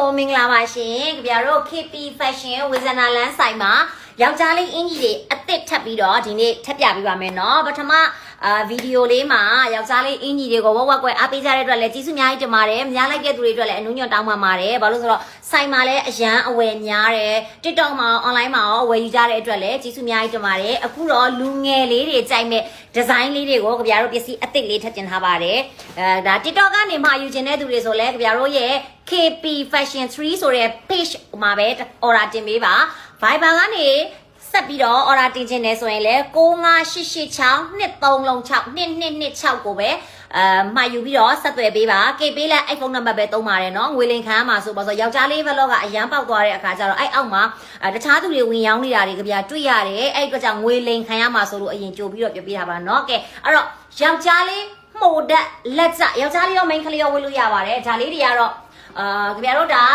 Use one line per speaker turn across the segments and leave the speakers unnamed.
မင်္ဂလာပါရှင်ကြပြတို့ KP Fashion ဝေဇနာလန်းဆိုင်မှာယောက်ျားလေးအင်ကြီးတွေအစ်စ်ထပ်ပြီးတော့ဒီနေ့ထပ်ပြပေးပါမယ်เนาะပထမ အာဗီဒီယိုလေးမှာယောက်ျားလေးအင်ကြီးတွေကိုဝက်ဝက်ကွက်အားပေးကြတဲ့အတွက်လည်းကျေးဇူးအများကြီးတင်ပါတယ်များလိုက်တဲ့သူတွေအတွက်လည်းအနူးညွတ်တောင်းပန်ပါတယ်ဘာလို့ဆိုတော့ဆိုင်မှာလည်းအရန်အဝယ်များတယ် TikTok မှာ online မှာရောဝယ်ယူကြတဲ့အတွက်လည်းကျေးဇူးအများကြီးတင်ပါတယ်အခုတော့လူငယ်လေးတွေကြိုက်မဲ့ဒီဇိုင်းလေးတွေကိုကြပြတို့ပစ္စည်းအစ်စ်လေးထပ်တင်ထားပါတယ်အဲဒါ TikTok ကနေမှာယူခြင်းတဲ့သူတွေဆိုလည်းကြပြတို့ရဲ့ KP Fashion 3ဆိုတဲ့ page မှာပဲ order တင်ပေးပါ Viber ကနေ ဆက်ပြီးတော့ order တင်ခြင်းနေဆိုရင်လည်း95886 2336 2226ကိုပဲအဲမှာယူပြီးတော့ဆက်သွယ်ပေးပါ KP လက်အဲ့ဖုန်းနံပါတ်ပဲသုံးပါတယ်နော်ငွေလင်ခံမှာဆိုပါဆိုယောက်ျားလေးဘလော့ကအရန်ပေါက်သွားတဲ့အခါကျတော့အဲ့အောက်မှာတခြားသူတွေဝင်ရောက်နေတာတွေကဗျာတွေ့ရတယ်အဲ့အတွက်ကြောင့်ငွေလင်ခံရမှာဆိုလို့အရင်ကြိုပြီးတော့ပြောပြတာပါနော်ကဲအဲ့တော့ယောက်ျားလေးမှုတ်လက်လက်ကြယောက်ျားလေးရောမိန်းကလေးရောဝင်လို့ရပါတယ်ဒါလေးတွေကတော့အာခင်ဗျားတို့ဒါ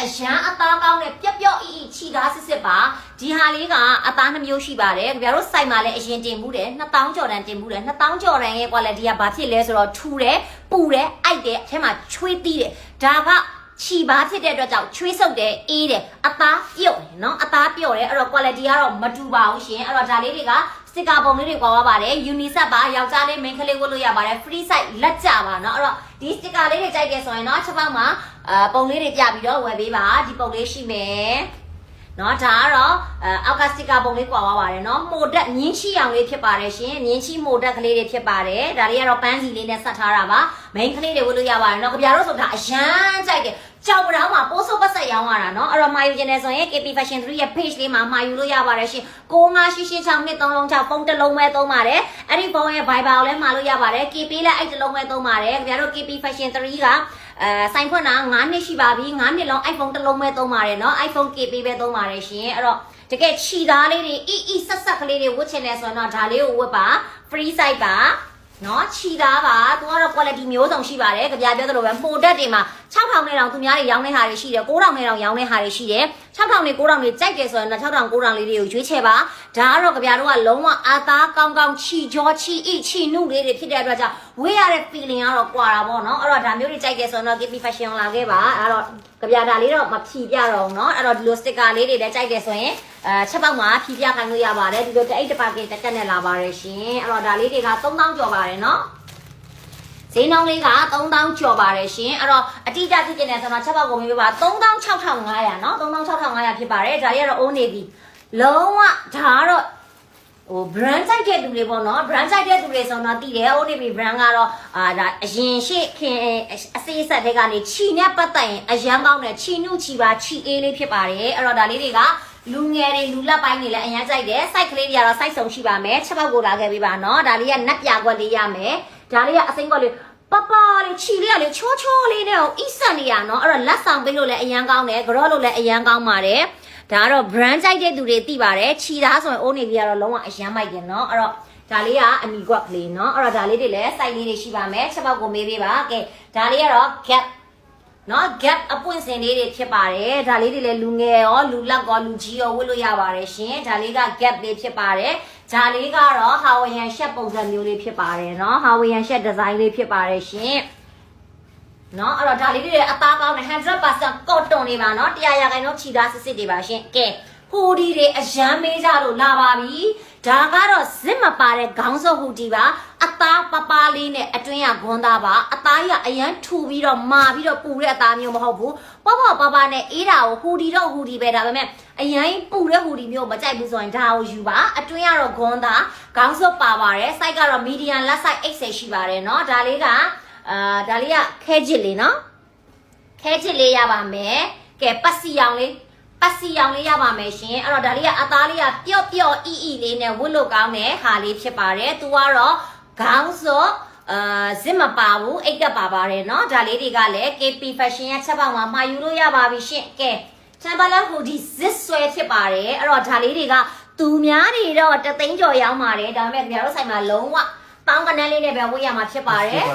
အရန်အသားကောင်းတဲ့ပြက်ပြက်အီအီခြီသားစစ်စစ်ပါဒီဟာလေးကအသားနှမျိုးရှိပါတယ်ကြပြတို့စိုက်မှာလည်းအရင်တင်မှုတယ်2000ကျော်တန်တင်မှုတယ်2000ကျော်တန်ရဲ့ quality ကဘာဖြစ်လဲဆိုတော့ထူတယ်ပူတယ်အိုက်တယ်အထက်မှာချွေးတီးတယ်ဒါက ခြီပါဖြစ်တဲ့အတွက်ကြောင့်ချွေးဆုပ်တယ်အေးတယ်အသားပြုတ်တယ်နော်အသားပြုတ်တယ်အဲ့တော့ quality ကတော့မတူပါဘူးရှင်အဲ့တော့ဒါလေးတွေကစတစ်ကာပုံလေးတွေကွာသွားပါတယ် unisex ပါယောက်ျားလေး main ကလေးဝတ်လို့ရပါတယ် free size လက်ကြပါเนาะအဲ့တော့ဒီစတစ်ကာလေးတွေကြိုက်တယ်ဆိုရင်เนาะချက်ပေါက်မှာအာပုံလေးတွေပြပြီးတော့ဝယ်ပေးပါဒီပုံလေးရှိမယ် เนาะဒါကတော့အဲအောက်ကစတစ်ကာပုံလေးကွာသွားပါတယ်เนาะမိုတက်မြင်းချီအောင်လေးဖြစ်ပါတယ်ရှင်မြင်းချီမိုတက်ကလေးတွေဖြစ်ပါတယ်ဒါလေးကတော့ပန်းစီလေးနဲ့ဆက်ထားတာပါ main ကလေးတွေဝတ်လို့ရပါတယ်เนาะကြပြတော့ဆိုတာအရန်ကြိုက်တယ်ကြောက်ပတောင်းမှာပိုးစုပ်ပတ်ဆက်ရောင်းရတာเนาะအဲ့တော့မှာယူခြင်းနဲ့ဆိုရင် KP Fashion 3ရဲ့ page လေးမှာမှာယူလို့ရပါတယ်ရှင်958862 336ဖုန်းတစ်လုံးပဲသုံးပါတယ်အဲ့ဒီဖုန်းရဲ့ Viber ကိုလည်းမှာလို့ရပါတယ် KP လည်းအဲ့တစ်လုံးပဲသုံးပါတယ်ခင်ဗျားတို့ KP Fashion 3က အဲဆိုင်ဖွင့်တာ9နှစ်ရှိပါပြီ9နှစ်လုံး iPhone တစ်လုံးပဲသုံးပါတယ်เนาะ iPhone KP ပဲသုံးပါတယ်ရှင်အဲ့တော့တကယ်ခြီသားလေးတွေအီအီဆက်ဆက်ကလေးတွေဝတ်ချင်တယ်ဆိုတော့ဒါလေးကိုဝတ်ပါ free site ပါနော်ခြီသားပါသူကတော့ quality မျိုးစုံရှိပါတယ်ကြပြပြောသလိုပဲပိုတက်တွေမှာ6000နဲ့တောင်သူများတွေရောင်းတဲ့ဟာတွေရှိတယ်9000နဲ့တောင်ရောင်းတဲ့ဟာတွေရှိတယ် 6000နဲ့9000နဲ့ကြိုက်တယ်ဆိုရင်တော့6000 9000လေးတွေကိုရွေးချယ်ပါဒါကတော့ကြပြတော့ကလုံးဝအာသားကောင်းကောင်းချီကြောချီအိချီနှုတ်လေးတွေဖြစ်တဲ့အတွက်ကြောင့်ဝေးရတဲ့ feeling ကတော့ကွာတာပေါ့နော်အဲ့တော့ဒါမျိုးတွေကြိုက်တယ်ဆိုရင်တော့ Gippy Fashion လာခဲ့ပါအဲ့တော့ကြပြတာလေးတော့မဖြီပြတော့ဘူးနော်အဲ့တော့ဒီလို sticker လေးတွေလည်းကြိုက်တယ်ဆိုရင်အဲချက်ပေါက်မှာဖြီပြခိုင်းလို့ရပါတယ်ဒီလိုတအိတ်တပါကေတက်ကက်နဲ့လာပါတယ်ရှင်အဲ့တော့ဒါလေးတွေက3000ကျော်ပါတယ်နော် ဈေးနှုန်းလေးက3000ကျော်ပါတယ်ရှင်အဲ့တော့အတိအကျဖြစ်နေတဲ့ဆိုတော့ချက်ပေါက်ကုန်ပြီပါ36500เนาะ36500ဖြစ်ပါတယ်ဒါကြီးကတော့အိုးနေပြီလုံးဝဒါကတော့ဟို brand စိုက်တဲ့သူတွေပေါ့နော် brand စိုက်တဲ့သူတွေဆိုတော့တည်တယ်အိုးနေပြီ brand ကတော့အာဒါအရင်ရှိခင်အစေးဆက်တဲ့ကနေခြီနဲ့ပတ်သက်ရင်အရန်ကောင်းတယ်ခြီနုခြီပါခြီအေးလေးဖြစ်ပါတယ်အဲ့တော့ဒါလေးတွေကလူငယ်တွေလူလက်ပိုင်းတွေလည်းအရင်ကြိုက်တယ် site ကလေးတွေကတော့ site ဆုံးရှိပါမယ်ချက်ပေါက်ကိုလာခဲ့ပြီပါနော်ဒါလေးကနက်ပြကွက်လေးရမယ် ဒါလေးကအစိမ်းကွက်လေးပပလေးခြီလေးကလေချောချောလေးနဲ့အိဆက်နေရနော်အဲ့တော့လက်ဆောင်ပေးလို့လည်းအရန်ကောင်းတယ်ကြော့လို့လည်းအရန်ကောင်းပါတယ်ဒါကတော့ brand ကြိုက်တဲ့သူတွေသိပါတယ်ခြီသားဆိုရင်အိုးနေပြီးကတော့လုံးဝအရန်မိုက်တယ်နော်အဲ့တော့ဒါလေးကအနီကွက်ကလေးနော်အဲ့တော့ဒါလေးတွေလည်း site လေးတွေရှိပါမယ်ချက်ပေါက်ကိုမေးပေးပါကဲဒါလေးကတော့ gap နော် gap အပွင့်စင်လေးတွေဖြစ်ပါတယ်ဒါလေးတွေလည်းလူငယ်ရောလူလက်ရောလူကြီးရောဝတ်လို့ရပါတယ်ရှင်ဒါလေးက gap လေးဖြစ်ပါတယ် ဒါလေးကတော့ Hawaiian shirt ပုံစံမျိုးလေးဖြစ်ပါတယ်နော် Hawaiian shirt design လေးဖြစ်ပါတယ်ရှင်နော်အဲ့တော့ဒါလေးတွေအသားကောင်းတယ်100% cotton တွေပါနော်100ရာခိုင်နှုန်းခြိသားစစ်စစ်တွေပါရှင်ကဲ ဟူဒီတွေအရန်မေးကြလို့လာပါပြီဒါကတော့ဇစ်မပါတဲ့ခေါင်းစုပ်ဟူဒီပါအသားပပလေးနဲ့အတွင်းကဂွန်းသားပါအသားကြီးကအရန်ထူပြီးတော့မာပြီးတော့ပူတဲ့အသားမျိုးမဟုတ်ဘူးပေါ့ပေါ့ပပနဲ့အေးတာကိုဟူဒီတော့ဟူဒီပဲဒါပေမဲ့အရန်ပူတဲ့ဟူဒီမျိုးမကြိုက်ဘူးဆိုရင်ဒါကိုယူပါအတွင်းကတော့ဂွန်းသားခေါင်းစုပ်ပါပါတယ် size ကတော့ medium လက် size XL ရှိပါတယ်เนาะဒါလေးကအာဒါလေးကခဲချစ်လေးเนาะ ခဲချစ်လေးရပါမယ်ကဲပတ်စီအောင်လေး ပတ်စီအောင်လေးရပါမယ်ရှင်အဲ့တော့ဒါလေးကအသားလေးကပျော့ပျော့အီအီလေးနဲ့ဝတ်လို့ကောင်းတဲ့ဟာလေးဖြစ်ပါတယ်သူကတော့ခေါင်းစော့အာဇစ်မပါဘူးအိတ်ကပ်ပါပါတယ်เนาะဒါလေးတွေကလည်း KP Fashion ရဲ့ချက်ပေါက်မှာမှာယူလို့ရပါပြီရှင်ကဲချမ်ဘလာဟူဒီဇစ်ဆွဲဖြစ်ပါတယ်အဲ့တော့ဒါလေးတွေကသူများတွေတော့တသိန်းကျော်ရောင်းပါတယ်ဒါပေမဲ့ခင်ဗျားတို့ဆိုင်မှာလုံးဝ တောင်းကနန်းလေးနဲ့ပဲဝတ်ရမှာဖြစ်ပါတယ်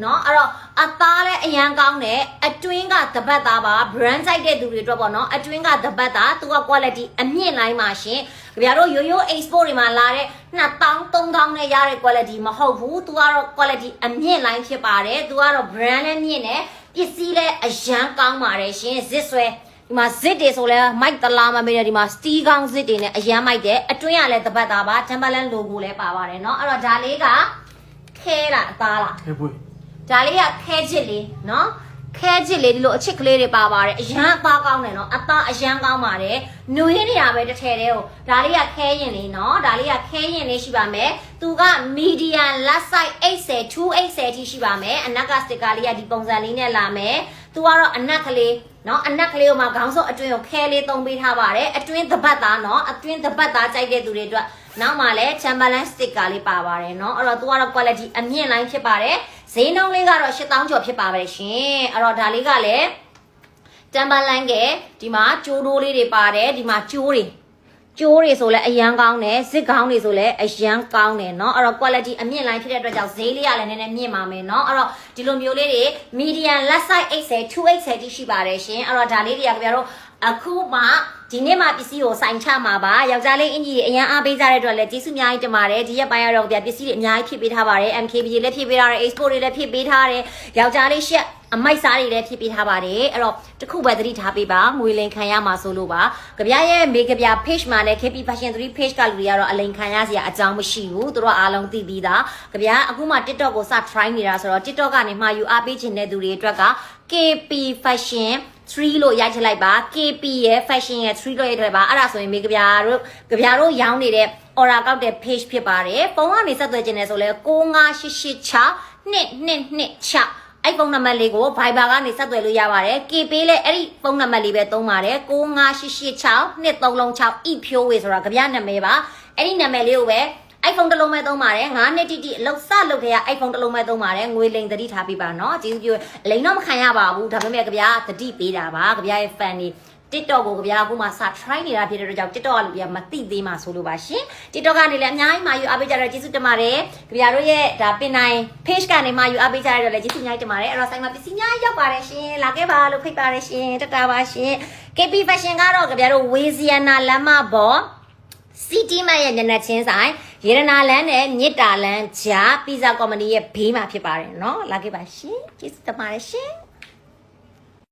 เนาะအဲ့တော့အသားလည်းအရန်ကောင်းတယ်အတွင်းကတပတ်သားပါ brand စိုက်တဲ့သူတွေအတွက်ပေါ့เนาะအတွင်းကတပတ်သားသူက quality အမြင့်လိုက်ပါရှင်ကြပြတော့ရိုးရိုး export တွေမှာလာတဲ့2000 3000နဲ့ရတဲ့ quality မဟုတ်ဘူးသူကတော့ quality အမြင့်လိုက်ဖြစ်ပါတယ်သူကတော့ brand လည်းမြင့်တယ် ပစ္စည်းလည်းအရန်ကောင်းပါတယ်ရှင်ဇစ်ဆွဲဒီမှာဇစ်တွေဆိုလဲမိုက်တလာမမေးတဲ့ဒီမှာစတီးကောင်းဇစ်တွေနဲ့အရန်မိုက်တယ်အတွင်းကလည်းတပတ်သားပါတမ်ဘလန် logo လည်းပါပါတယ်เนาะအဲ့တော့ဒါလေးက ခဲလားအသားလား
ခဲပွေ
ဒါလေးကခဲချစ်လေးနော်ခဲချစ်လေးဒီလိုအချစ်ကလေးတွေပါပါတယ်အရန်အသားကောင်းတယ်နော်အသားအရန်ကောင်းပါတယ်နူရင်းနေတာပဲတစ်ထည်တည်းဟိုဒါလေးကခဲရင်လေးနော်ဒါလေးကခဲရင်လေးရှိပါမယ်သူက medium last size 80 280ထိရှိပါမယ်အနက်ကစတစ်ကာလေးကဒီပုံစံလေးနဲ့လာမယ်သူကတော့အနက်ကလေးနော်အနက်ကလေးကိုမှခေါင်းစုပ်အတွင်းကိုခဲလေးသုံးပေးထားပါတယ်အတွင်းတပတ်သားနော်အတွင်းတပတ်သားကြိုက်တဲ့သူတွေအတွက် နောက်မှလည်း Chamberlain sticker လေးပါပါတယ်เนาะအဲ့တော့သူကတော့ quality အမြင့်လိုင်းဖြစ်ပါတယ်ဈေးနှုန်းလေးကတော့8000ကျော်ဖြစ်ပါပဲရှင်အဲ့တော့ဒါလေးကလည်းတမ်ဘလန်ကဒီမှာကျိုးတိုးလေးတွေပါတယ်ဒီမှာကျိုးတွေကျိုးတွေဆိုလဲအရန်ကောင်းတယ်ဇစ်ကောင်းတွေဆိုလဲအရန်ကောင်းတယ်เนาะအဲ့တော့ quality အမြင့်လိုင်းဖြစ်တဲ့အတွက်ကြောင့်ဈေးလေးကလည်းနည်းနည်းမြင့်ပါမယ်เนาะအဲ့တော့ဒီလိုမျိုးလေးတွေ medium left side 80 280တိရှိပါတယ်ရှင်အဲ့တော့ဒါလေးတွေကကြတို့အခုမှ ဒီနေ့မှပစ္စည်းကိုစိုင်ချမှာပါယောက်ျားလေးအင်ကြီးအရန်အားပေးကြတဲ့အတွက်လည်းကျေးဇူးအများကြီးတင်ပါတယ်ဒီရက်ပိုင်းကတော့ကြပစ္စည်းတွေအများကြီးဖြည့်ပေးထားပါတယ် MKB တွေလည်းဖြည့်ပေးထားတယ် export တွေလည်းဖြည့်ပေးထားတယ်ယောက်ျားလေးရှက်အမိုက်စားတွေလည်းဖြည့်ပေးထားပါတယ်အဲ့တော့တခုပဲသတိထားပေးပါငွေလင်ခံရမှာဆိုလို့ပါကြပြရဲ့မေကြပြ page မှာလည်း KP Fashion 3 page ကလူတွေကတော့အလိန်ခံရစရာအကြောင်းမရှိဘူးသူတို့အားလုံးသိပြီးသားကြပြအခုမှ TikTok ကိုစ try နေတာဆိုတော့ TikTok ကနေမှယူအားပေးခြင်းတဲ့သူတွေအတွက်က KP Fashion 3လို့ရိုက်ထည့်လိုက်ပါ KP ရဲ့ fashion ရဲ့3လို့ရိုက်ထည့်လိုက်ပါအဲ့ဒါဆိုရင်မေကြပြတို့ကြပြတို့ရောင်းနေတဲ့ order ကောက်တဲ့ page ဖြစ်ပါတယ်ပုံကနေဆက်သွယ်ခြင်းနဲ့ဆိုလဲ95886 2226အဲ့ဖုန်းနံပါတ်လေးကို Viber ကနေဆက်သွယ်လို့ရပါတယ် KP လည်းအဲ့ဒီဖုန်းနံပါတ်လေးပဲသုံးပါတယ်95886 2336 e ဖြိုးဝေဆိုတာကြပြနာမည်ပါအဲ့ဒီနာမည်လေးကိုပဲ iPhone တစ်လုံးပဲသုံးပါတယ်9နှစ်တိတိအလုပ်စလုပ်ခဲ့ရ iPhone တစ်လုံးပဲသုံးပါတယ်ငွေလိမ်သတိထားပြီးပါနော်ကျေးဇူးပြုလိမ်တော့မခံရပါဘူးဒါပေမဲ့ကြဗျာသတိပေးတာပါကြဗျာရဲ့ fan တွေ TikTok ကိုကြဗျာအခုမှစ try နေတာဖြစ်တဲ့အတွက်ကြောင့် TikTok ကလူတွေကမသိသေးမှဆိုလို့ပါရှင် TikTok ကနေလည်းအများကြီးမာယူအားပေးကြတော့ကျေးဇူးတင်ပါတယ်ကြဗျာတို့ရဲ့ဒါပင်နိုင် page ကနေမာယူအားပေးကြရတော့လည်းကျေးဇူးအများကြီးတင်ပါတယ်အဲ့တော့ဆိုင်မှာပစ္စည်းများရောက်ပါတယ်ရှင်လာခဲ့ပါလို့ဖိတ်ပါတယ်ရှင်တက်တာပါရှင် KP Fashion ကတော့ကြဗျာတို့ဝေဇီယနာလမ်းမပေါ် စီတီမတ်ရဲ့ညနေချင်းဆိုင်ရေရနာလန်းနဲ့မြစ်တာလန်းဂျာပီဇာကော်မတီရဲ့ဘေးမှာဖြစ်ပါတယ်เนาะလာခဲ့ပါရှင်ကျေးဇူးတင်ပါတယ်ရှင်